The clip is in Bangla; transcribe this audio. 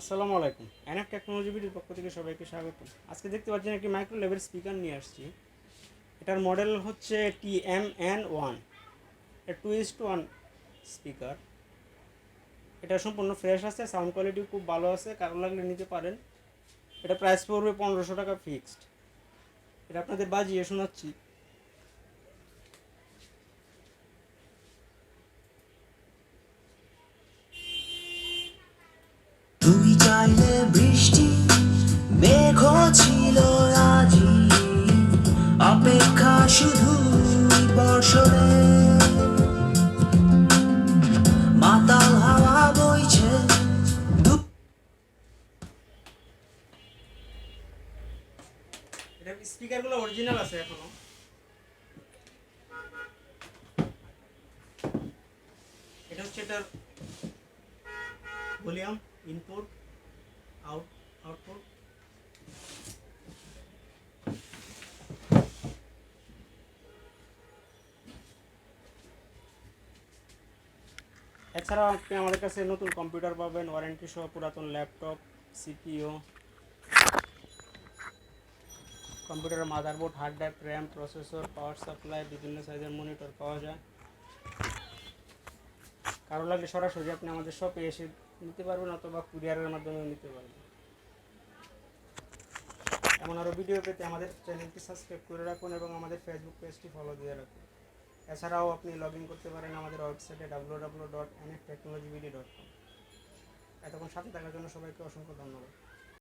আসসালামু আলাইকুম। এনএফ টেকনোলজি বিডির পক্ষ থেকে সবাইকে স্বাগত আজকে দেখতে পাচ্ছেন একটি মাইক্রো লেভেল স্পিকার নিয়ে আসছি। এটার মডেল হচ্ছে টি এম এন ওয়ান এটা two is two one speaker এটা সম্পূর্ণ ফ্রেশ আছে সাউন্ড কোয়ালিটি খুব ভালো আছে কারও লাগলে নিতে পারেন। এটা প্রাইস পড়বে পনেরোশো টাকা ফিক্সড এটা আপনাদের বাজিয়ে শোনাচ্ছি। শুধু বর্ষণে। মাতাল হাওয়া বইছে স্পিকারগুলো অরিজিনাল আছে এখনও। এটা হচ্ছে এটার ভলিউম ইনপুট আউট আউটপুট এছাড়াও আপনি আমাদের কাছে নতুন কম্পিউটার পাবেন ওয়ারেন্টি সহ পুরাতন ল্যাপটপ সিপিও কম্পিউটারের motherboard hard drive RAM processor power supply বিভিন্ন সাইজের মনিটর পাওয়া যায়। কারও লাগলে সরাসরি আপনি আমাদের শপে এসে নিতে পারবেন অথবা কুরিয়ারের মাধ্যমে নিতে পারবেন। এমন আরও ভিডিও পেতে আমাদের চ্যানেলটি সাবস্ক্রাইব করে রাখুন এবং আমাদের ফেসবুক পেজটি ফলো দিয়ে রাখুন। এছাড়াও আপনি লগ ইন করতে পারেন আমাদের ওয়েবসাইটে W W dot N F technology dot com এতক্ষণ সাথে থাকার জন্য সবাইকে অসংখ্য ধন্যবাদ।